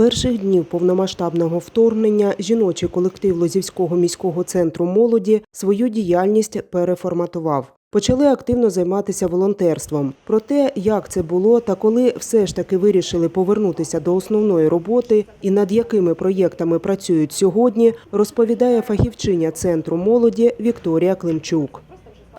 перших днів повномасштабного вторгнення жіночий колектив Лозівського міського центру молоді свою діяльність переформатував. Почали активно займатися волонтерством. Про те, як це було та коли все ж таки вирішили повернутися до основної роботи і над якими проєктами працюють сьогодні, розповідає фахівчиня центру молоді Вікторія Климчук.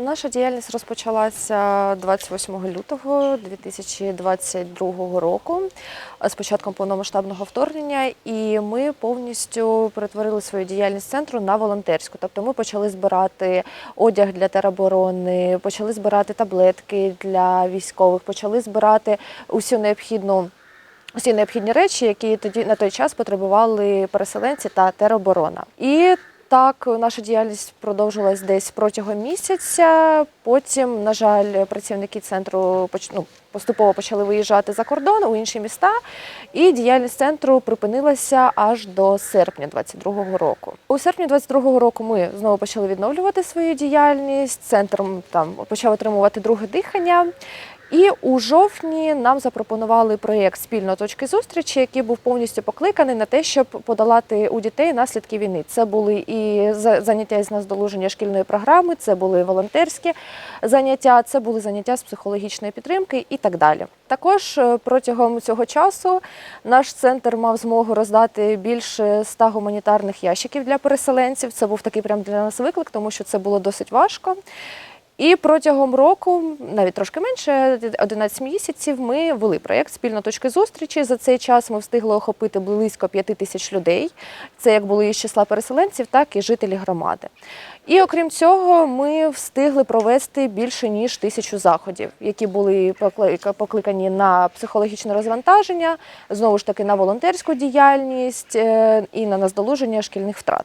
Наша діяльність розпочалася 28 лютого 2022 року з початком повномасштабного вторгнення, і ми повністю перетворили свою діяльність центру на волонтерську. Тобто ми почали збирати одяг для тероборони, почали збирати таблетки для військових, почали збирати усю необхідну. Усі необхідні речі, які тоді на той час потребували переселенці та тероборона. І так, наша діяльність продовжилась десь протягом місяця. Потім, на жаль, працівники центру ну, поступово почали виїжджати за кордон у інші міста, і діяльність центру припинилася аж до серпня 2022 року. У серпні 2022 року ми знову почали відновлювати свою діяльність. Центр там почав отримувати друге дихання. І у жовтні нам запропонували проєкт спільно точки зустрічі, який був повністю покликаний на те, щоб подолати у дітей наслідки війни. Це були і за- заняття із наздолуження шкільної програми, це були волонтерські заняття, це були заняття з психологічної підтримки і так далі. Також е, протягом цього часу наш центр мав змогу роздати більше ста гуманітарних ящиків для переселенців. Це був такий прям для нас виклик, тому що це було досить важко. І протягом року, навіть трошки менше, 11 місяців, ми вели проєкт спільно точки зустрічі. За цей час ми встигли охопити близько 5 тисяч людей. Це як були із числа переселенців, так і жителі громади. І окрім цього, ми встигли провести більше ніж тисячу заходів, які були покли- покликані на психологічне розвантаження, знову ж таки на волонтерську діяльність е, і на наздолуження шкільних втрат.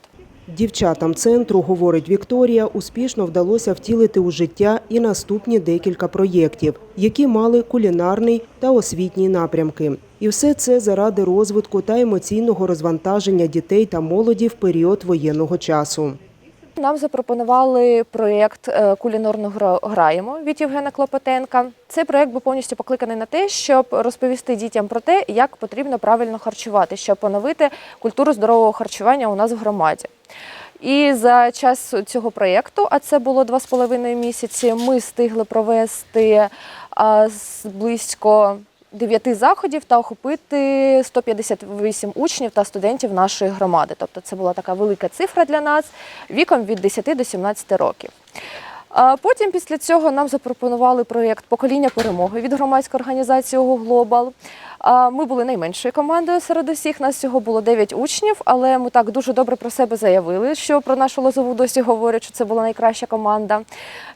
Дівчатам центру, говорить Вікторія, успішно вдалося втілити у життя і наступні декілька проєктів, які мали кулінарний та освітній напрямки. І все це заради розвитку та емоційного розвантаження дітей та молоді в період воєнного часу. Нам запропонували проєкт е, Кулінарно гра- граємо від Євгена Клопотенка. Цей проєкт був повністю покликаний на те, щоб розповісти дітям про те, як потрібно правильно харчувати, щоб поновити культуру здорового харчування у нас в громаді. І за час цього проєкту, а це було два з половиною місяці, ми встигли провести близько дев'яти заходів та охопити 158 учнів та студентів нашої громади. Тобто це була така велика цифра для нас віком від 10 до 17 років. Потім після цього нам запропонували проєкт Покоління перемоги від громадської організації «Ого Глобал. Ми були найменшою командою серед усіх. Нас всього було 9 учнів, але ми так дуже добре про себе заявили, що про нашу лозову досі говорять, що це була найкраща команда.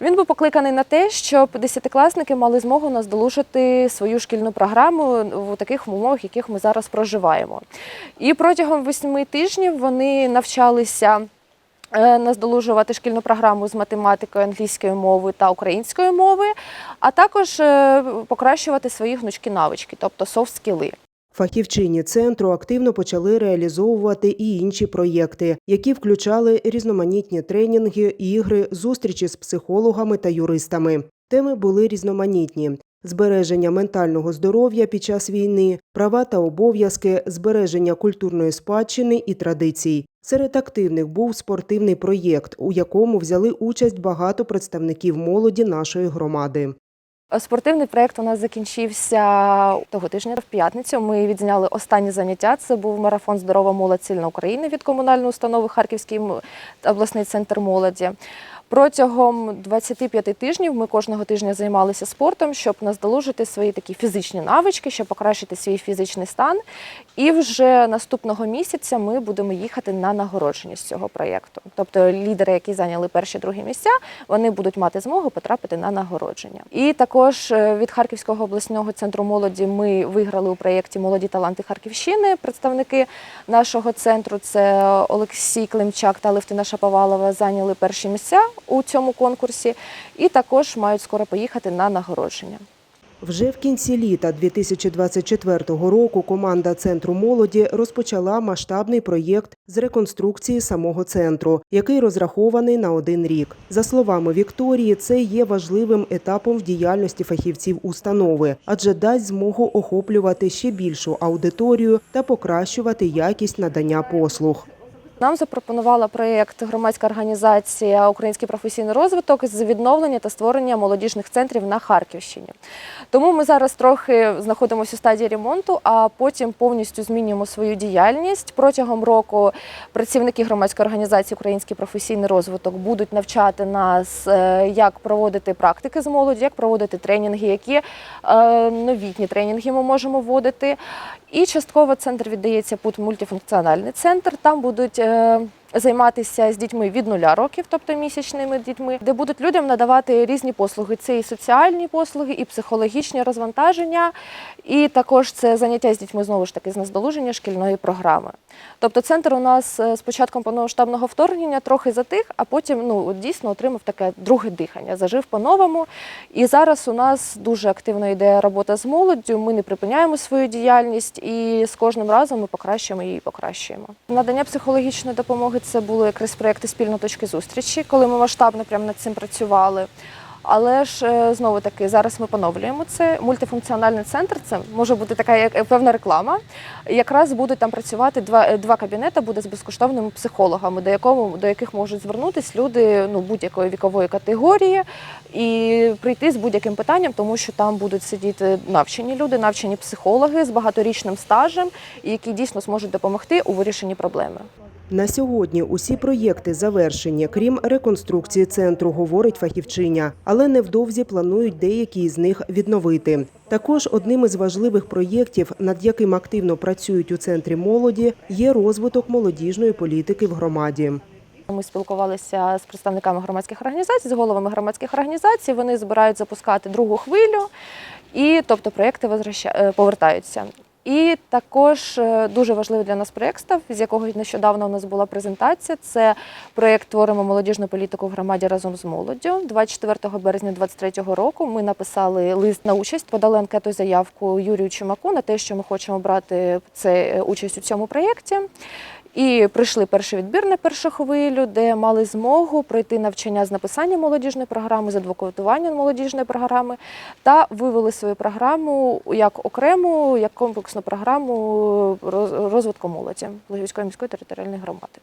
Він був покликаний на те, щоб десятикласники мали змогу наздолужити свою шкільну програму в таких умовах, яких ми зараз проживаємо. І протягом восьми тижнів вони навчалися наздолужувати шкільну програму з математикою, англійської мови та української мови, а також е, покращувати свої гнучкі навички, тобто софт-скіли. Фахівчині центру активно почали реалізовувати і інші проєкти, які включали різноманітні тренінги, ігри, зустрічі з психологами та юристами. Теми були різноманітні: збереження ментального здоров'я під час війни, права та обов'язки, збереження культурної спадщини і традицій. Серед активних був спортивний проєкт, у якому взяли участь багато представників молоді нашої громади. Спортивний проєкт у нас закінчився того тижня в п'ятницю. Ми відзняли останні заняття. Це був марафон Здорова молодь сильна України від комунальної установи Харківський обласний центр молоді. Протягом 25 тижнів ми кожного тижня займалися спортом, щоб наздолужити свої такі фізичні навички, щоб покращити свій фізичний стан. І вже наступного місяця ми будемо їхати на нагородження з цього проєкту. Тобто лідери, які зайняли перші другі місця, вони будуть мати змогу потрапити на нагородження. І також е, від Харківського обласного центру молоді ми виграли у проєкті Молоді таланти Харківщини. Представники нашого центру це Олексій Климчак та Левтина Шаповалова зайняли перші місця у цьому конкурсі, і також мають скоро поїхати на нагородження. Вже в кінці літа 2024 року команда центру молоді розпочала масштабний проєкт з реконструкції самого центру, який розрахований на один рік. За словами Вікторії, це є важливим етапом в діяльності фахівців установи, адже дасть змогу охоплювати ще більшу аудиторію та покращувати якість надання послуг. Нам запропонувала проєкт громадська організація Український професійний розвиток з відновлення та створення молодіжних центрів на Харківщині. Тому ми зараз трохи знаходимося у стадії ремонту, а потім повністю змінюємо свою діяльність. Протягом року працівники громадської організації Український професійний розвиток будуть навчати нас, е, як проводити практики з молоді, як проводити тренінги, які е, новітні тренінги ми можемо вводити. І частково центр віддається під мультифункціональний центр. Там будуть Um. Займатися з дітьми від нуля років, тобто місячними дітьми, де будуть людям надавати різні послуги. Це і соціальні послуги, і психологічні розвантаження, і також це заняття з дітьми знову ж таки з наздолуження шкільної програми. Тобто центр у нас е, з початком повномасштабного вторгнення трохи затих, а потім ну дійсно отримав таке друге дихання, зажив по-новому. І зараз у нас дуже активно йде робота з молоддю. Ми не припиняємо свою діяльність, і з кожним разом ми покращуємо її і покращуємо. Надання психологічної допомоги це були якраз проекти спільно точки зустрічі, коли ми масштабно прямо над цим працювали. Але ж е, знову таки зараз ми поновлюємо це. Мультифункціональний центр це може бути така як е, певна реклама. Якраз будуть там працювати два, е, два кабінети буде з безкоштовними психологами, до якому до яких можуть звернутися люди ну будь-якої вікової категорії і прийти з будь-яким питанням, тому що там будуть сидіти навчені люди, навчені психологи з багаторічним стажем, які дійсно зможуть допомогти у вирішенні проблеми. На сьогодні усі проєкти завершені, крім реконструкції центру, говорить фахівчиня, але невдовзі планують деякі з них відновити. Також одним із важливих проєктів, над яким активно працюють у центрі молоді, є розвиток молодіжної політики в громаді. Ми спілкувалися з представниками громадських організацій, з головами громадських організацій. Вони збирають запускати другу хвилю, і тобто проєкти е, повертаються. І також е, дуже важливий для нас проєкт став, з якого нещодавно у нас була презентація. Це проєкт Творимо молодіжну політику в громаді разом з молоддю. 24 березня 2023 року ми написали лист на участь, подали анкету і заявку Юрію Чумаку на те, що ми хочемо брати це е, участь у цьому проєкті. І прийшли перший відбір на першу хвилю, де мали змогу пройти навчання з написання молодіжної програми, з адвокатування молодіжної програми, та вивели свою програму як окрему, як комплексну програму роз- розвитку молоді Лугівської міської територіальної громади.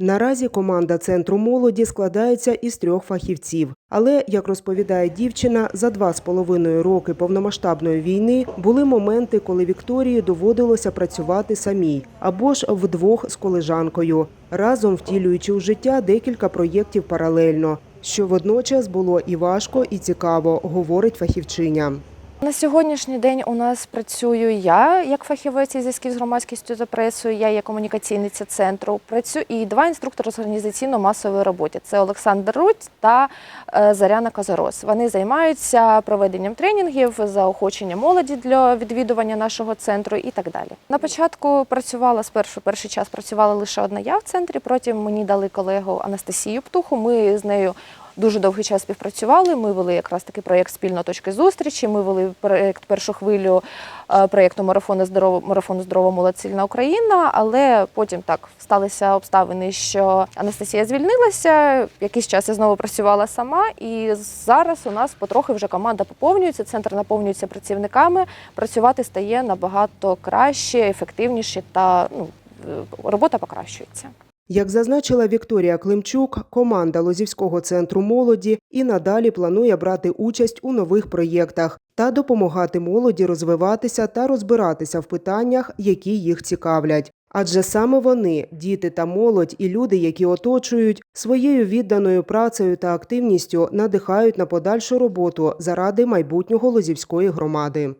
Наразі команда центру молоді складається із трьох фахівців. Але, як розповідає дівчина, за два з половиною роки повномасштабної війни були моменти, коли Вікторії доводилося працювати самій або ж вдвох з колежанкою, разом втілюючи у життя декілька проєктів паралельно, що водночас було і важко, і цікаво, говорить фахівчиня. На сьогоднішній день у нас працюю я як фахівець із зв'язків з громадськістю та пресою, я є комунікаційниця центру. Працюю і два інструктори з організаційно-масової роботи. Це Олександр Рудь та е, Заряна Казарос. Вони займаються проведенням тренінгів, заохоченням молоді для відвідування нашого центру і так далі. На початку працювала спершу перший час працювала лише одна я в центрі. Потім мені дали колегу Анастасію Птуху. Ми з нею дуже довгий час співпрацювали. Ми вели якраз такий проєкт спільно точки зустрічі. Ми вели проєкт першу хвилю е, проєкту марафону здорово марафону здорова молодь Україна. Але потім так сталися обставини, що Анастасія звільнилася. Якийсь час я знову працювала сама, і зараз у нас потрохи вже команда поповнюється. Центр наповнюється працівниками. Працювати стає набагато краще, ефективніше та ну, е, робота покращується. Як зазначила Вікторія Климчук, команда Лозівського центру молоді і надалі планує брати участь у нових проєктах та допомагати молоді розвиватися та розбиратися в питаннях, які їх цікавлять. Адже саме вони, діти та молодь, і люди, які оточують, своєю відданою працею та активністю надихають на подальшу роботу заради майбутнього Лозівської громади.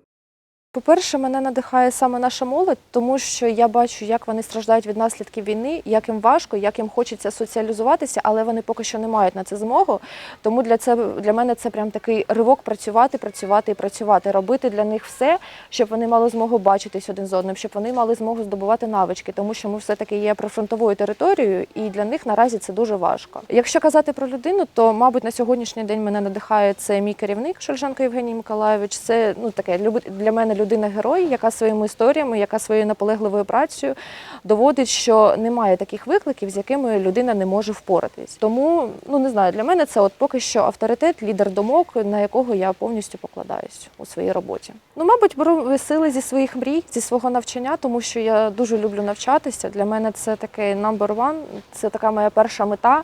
По-перше, мене надихає саме наша молодь, тому що я бачу, як вони страждають від наслідків війни, як їм важко, як їм хочеться соціалізуватися, але вони поки що не мають на це змогу. Тому для це для мене це прям такий ривок працювати, працювати і працювати, робити для них все, щоб вони мали змогу бачитись один з одним, щоб вони мали змогу здобувати навички, тому що ми все таки є прифронтовою територією, і для них наразі це дуже важко. Якщо казати про людину, то мабуть на сьогоднішній день мене надихає це мій керівник Шульженко Євгеній Миколайович. Це ну таке для мене людина-герой, яка своїми історіями, яка своєю наполегливою працею доводить, що немає таких викликів, з якими людина не може впоратись. Тому ну не знаю, для мене це от поки що авторитет, лідер думок, на якого я повністю покладаюсь у своїй роботі. Ну, мабуть, беру сили зі своїх мрій, зі свого навчання, тому що я дуже люблю навчатися. Для мене це такий number one, це така моя перша мета.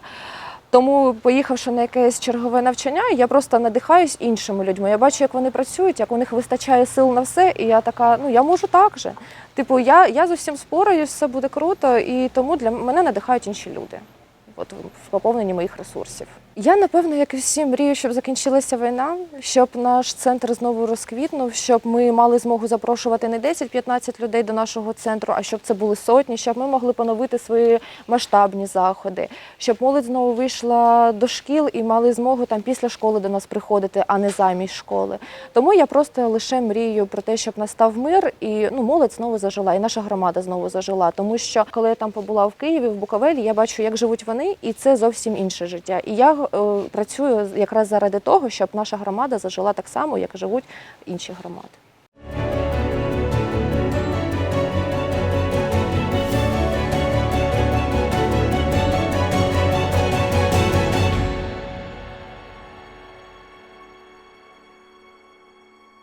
Тому, поїхавши на якесь чергове навчання, я просто надихаюсь іншими людьми. Я бачу, як вони працюють, як у них вистачає сил на все, і я така, ну я можу так же. Типу, я, я з усім спораюсь, все буде круто, і тому для мене надихають інші люди. От в поповненні моїх ресурсів. Я напевно, як і всі, мрію, щоб закінчилася війна, щоб наш центр знову розквітнув, щоб ми мали змогу запрошувати не 10-15 людей до нашого центру, а щоб це були сотні, щоб ми могли поновити свої масштабні заходи, щоб молодь знову вийшла до шкіл і мали змогу там після школи до нас приходити, а не замість школи. Тому я просто лише мрію про те, щоб настав мир і ну молодь знову зажила, і наша громада знову зажила. Тому що коли я там побула в Києві, в Буковелі, я бачу, як живуть вони, і це зовсім інше життя. І я е, працюю якраз заради того, щоб наша громада зажила так само, як живуть інші громади.